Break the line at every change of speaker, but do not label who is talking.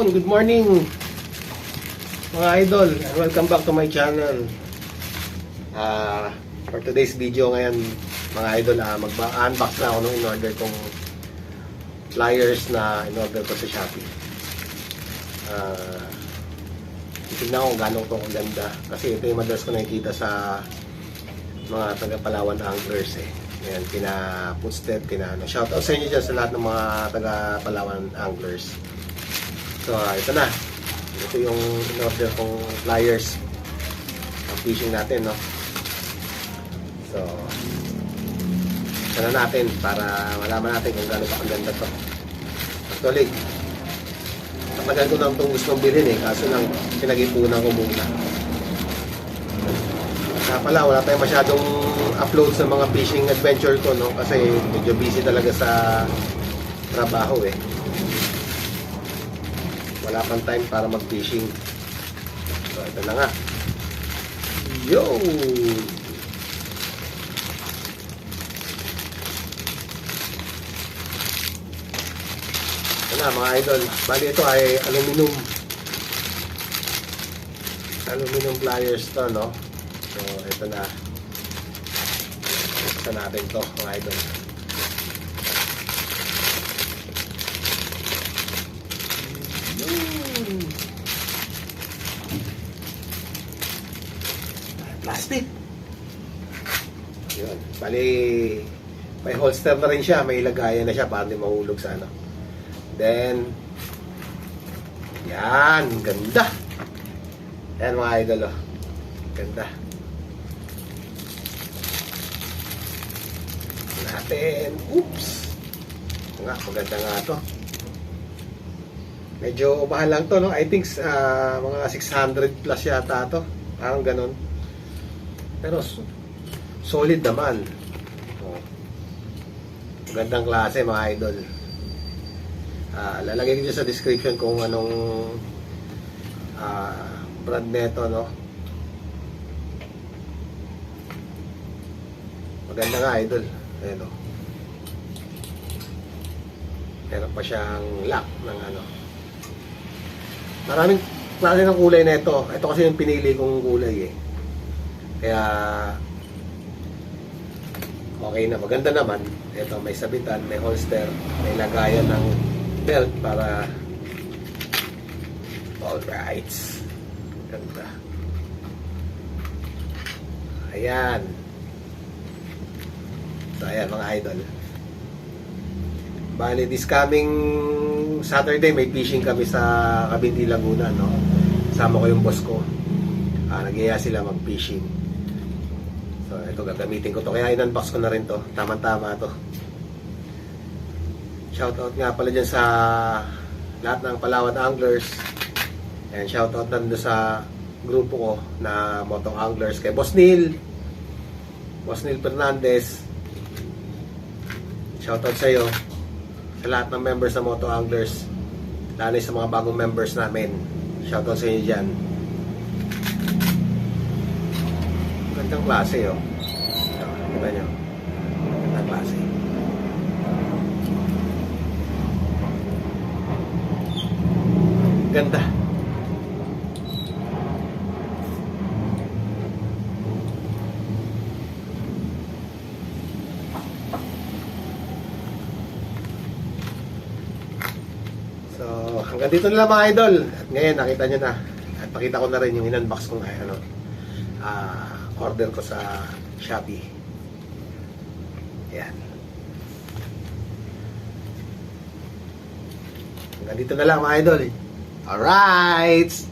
Yun, good morning. Mga idol and welcome back to my channel. Ah, for today's video ngayon mga idol ah, mag-unbox na ako nung in-order kong flyers na in-order ko sa Shopee. Ah, titignan ko gano'ng to kaganda. Kasi ito yung madalas ko nakikita sa mga taga Palawan anglers eh. Ayan, kina Footstep, kina ano. Shout out sa inyo dyan sa lahat ng mga taga Palawan anglers. So, ah, ito na. Ito yung in-order kong flyers. Ang fishing natin, no? So, ito na natin para malaman natin kung gaano ba kaganda to. Actually, matagal ko nang itong gustong bilhin eh. Kaso lang, pinag-ipunan ko muna. Kaya pala, wala tayong masyadong upload sa mga fishing adventure ko, no? Kasi medyo busy talaga sa trabaho, eh. Wala pang time para mag-fishing. So, ito na nga. Yo! Ito na, mga idol. Bali, ito ay aluminum. Aluminum pliers to, no? So, ito na. Buksan natin to, mga idol. Yun. Plastic. Yun. Bali, may holster na rin siya. May lagayan na siya para hindi mahulog sa ano. Then, yan. Ganda. Yan mga idol, oh. Ganda. Natin. Oops. Nga, maganda nga to. Medyo mahal lang to, no? I think ah, mga 600 plus yata to. Parang ganun. Pero solid naman. Oh. Magandang klase mga idol. Ah, lalagay ko sa description kung anong ah, brand neto, no? Maganda nga, idol. Ayan, o. Meron pa siyang lock ng ano. Maraming klase ng kulay na ito. Ito kasi yung pinili kong kulay eh. Kaya okay na. Maganda naman. Ito may sabitan, may holster, may lagayan ng belt para all rights. Ganda. Ayan. So, ayan mga idol. Bali, this coming Saturday, may fishing kami sa Cabinti, Laguna, no? Sama ko yung boss ko. Ah, nagyaya sila mag-fishing. So, ito gagamitin ko to. Kaya in-unbox ko na rin to. Tama-tama to. Shoutout nga pala dyan sa lahat ng Palawan Anglers. And shoutout na sa grupo ko na Moto Anglers kay Boss Neil. Boss Neil Fernandez. Shoutout sa iyo. Sa lahat ng members ng Moto Anglers. Lalo sa mga bagong members namin. Shoutout sa inyo dyan. Gandang klase oh. Diba nyo? Gandang klase. Ganda. So, hanggang dito na lang mga idol. At ngayon, nakita nyo na. At pakita ko na rin yung in-unbox ko ngayon. Ano, ah, order ko sa Shopee. Yan. Hanggang dito na lang mga idol. Alright!